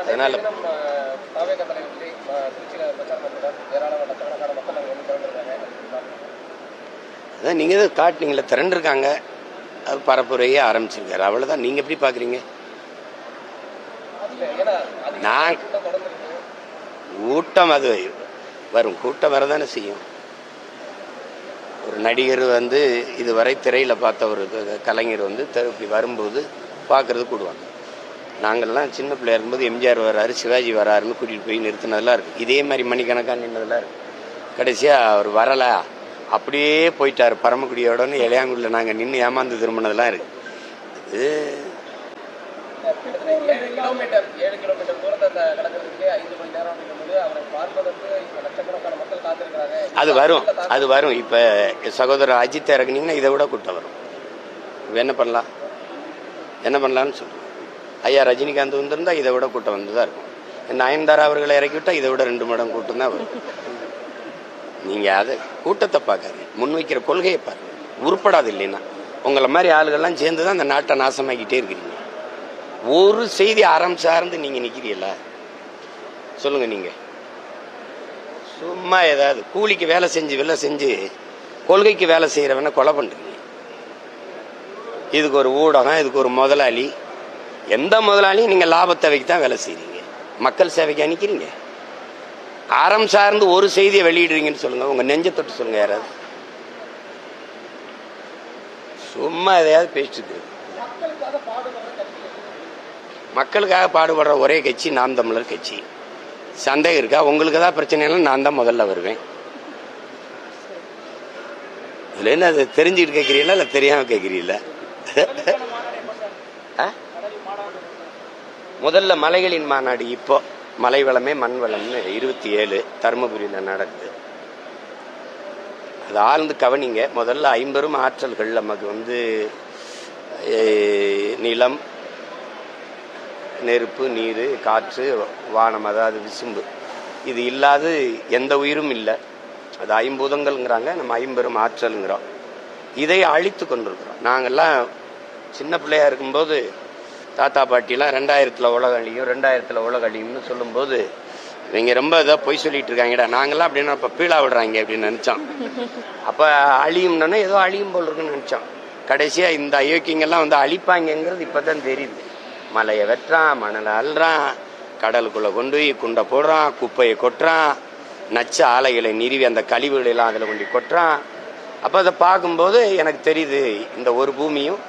அதனால அதான் நீங்கள் தான் காட்டினீங்களே திரண்டிருக்காங்க. அது பரப்புரையே ஆரம்பிச்சிருக்காரு. அவ்வளோதான் நீங்கள் எப்படி பார்க்குறீங்க நான் கூட்டம் அது வரும். கூட்டம் வரதானே செய்யும். ஒரு நடிகர் வந்து இதுவரை திரையில் பார்த்த ஒரு கலைஞர் வந்து இப்படி வரும்போது பார்க்கறது கூடுவாங்க. நாங்கள்லாம் சின்ன பிள்ளையா இருக்கும்போது எம்ஜிஆர் வராரு சிவாஜி வராருன்னு கூட்டிகிட்டு போய் நிறுத்தினதெல்லாம் இருக்குது இதே மாதிரி மணிக்கணக்காக நின்றதெல்லாம் இருக்குது கடைசியாக அவர் வரலை. அப்படியே போயிட்டார் பரமக்குடியோடன்னு இளையாங்குடியில் நாங்கள் நின்று ஏமாந்து திரும்பினதெல்லாம் இருக்குது இது அது வரும். அது வரும். இப்போ சகோதரர் அஜித் இறக்குனீங்கன்னா இதை விட கூட்டம் வரும். இப்ப என்ன பண்ணலாம்? என்ன பண்ணலாம்னு சொல்லுங்க ஐயா ரஜினிகாந்த் வந்திருந்தா இதை விட கூட்டம் வந்து தான் இருக்கும் நயன்தாரா அவர்களை இறக்கிவிட்டா இதை விட ரெண்டு மடம் கூட்டம் தான் வரும். நீங்கள் அதை கூட்டத்தை பார்க்காதீங்க. முன்வைக்கிற கொள்கையை பாருங்க. உருப்படாது இல்லைன்னா. உங்களை மாதிரி ஆளுகள்லாம் சேர்ந்து தான் அந்த நாட்டை நாசமாக்கிட்டே இருக்கிறீங்க. ஒரு செய்தி அறம் சார்ந்து நீங்கள் நிற்கிறீங்களா சொல்லுங்க நீங்கள் சும்மா ஏதாவது கூலிக்கு வேலை செஞ்சு வேலை செஞ்சு கொள்கைக்கு வேலை செய்கிறவன கொலை பண்ணுறீங்க இதுக்கு ஒரு ஊடகம் இதுக்கு ஒரு முதலாளி எந்த முதலாளியும் நீங்கள் லாப தேவைக்கு தான் வேலை செய்கிறீங்க மக்கள் சேவைக்கு அனுக்கிறீங்க அறம் சார்ந்து ஒரு செய்தியை வெளியிடுறீங்கன்னு சொல்லுங்க. உங்க நெஞ்ச தொட்டு சொல்லுங்க யாராவது. சும்மா எதையாவது பேசிட்டு. மக்களுக்காக பாடுபடுற ஒரே கட்சி நாம் தமிழர் கட்சி. சந்தேகம் இருக்கா? உங்களுக்கு ஏதாவது பிரச்சனைனா நான் தான் முதல்ல வருவேன். இதுல என்ன அது தெரிஞ்சுட்டு கேட்குறீங்களா? இல்லை தெரியாம கேட்குறீங்களா? ஆ? முதல்ல மலைகளின் மாநாடு இப்போ. மலை வளமே மண் வளம்னு இருபத்தி ஏழு தருமபுரியில் நடக்குது. அது ஆழ்ந்து கவனிங்க. முதல்ல ஐம்பெரும் ஆற்றல்கள் நமக்கு வந்து நிலம் நெருப்பு நீர் காற்று வானம் அதாவது விசும்பு. இது இல்லாது எந்த உயிரும் இல்லை. அது ஐம்பூதங்கள்ங்கிறாங்க நம்ம ஐம்பெரும் ஆற்றலுங்கிறோம். இதை அழித்து கொண்டிருக்கிறோம். நாங்கள்லாம் சின்ன பிள்ளையாக இருக்கும்போது தாத்தா பாட்டிலாம் ரெண்டாயிரத்தில் உலக அழியும் ரெண்டாயிரத்தில் உலக அழியும்னு சொல்லும்போது இவங்க ரொம்ப இதாக பொய் சொல்லிட்டு இருக்காங்கடா. நாங்களாம் அப்படின்னா இப்போ பீழா விடுறாங்க அப்படின்னு நினச்சோம். அப்போ அழியும்னா ஏதோ அழியும் போல் இருக்குன்னு நினச்சோம். கடைசியாக இந்த அயோக்கியங்கள்லாம் வந்து அழிப்பாங்கங்கிறது இப்போ தான் தெரியுது. மலையை வெட்டுறான் மணலை அள்ளுறான் கடலுக்குள்ளே கொண்டு போய் குண்டை போடுறான் குப்பையை கொட்டுறான் நச்ச ஆலைகளை நிறுவி அந்த கழிவுகளெல்லாம் அதில் கொண்டு கொட்டுறான். அப்போ அதை பார்க்கும்போது எனக்கு தெரியுது இந்த ஒரு பூமியும்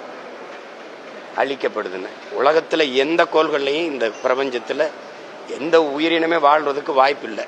அழிக்கப்படுதுன்னு. உலகத்தில் எந்த கோள்கள்லையும் இந்த பிரபஞ்சத்தில் எந்த உயிரினமே வாழ்றதுக்கு வாய்ப்பு இல்லை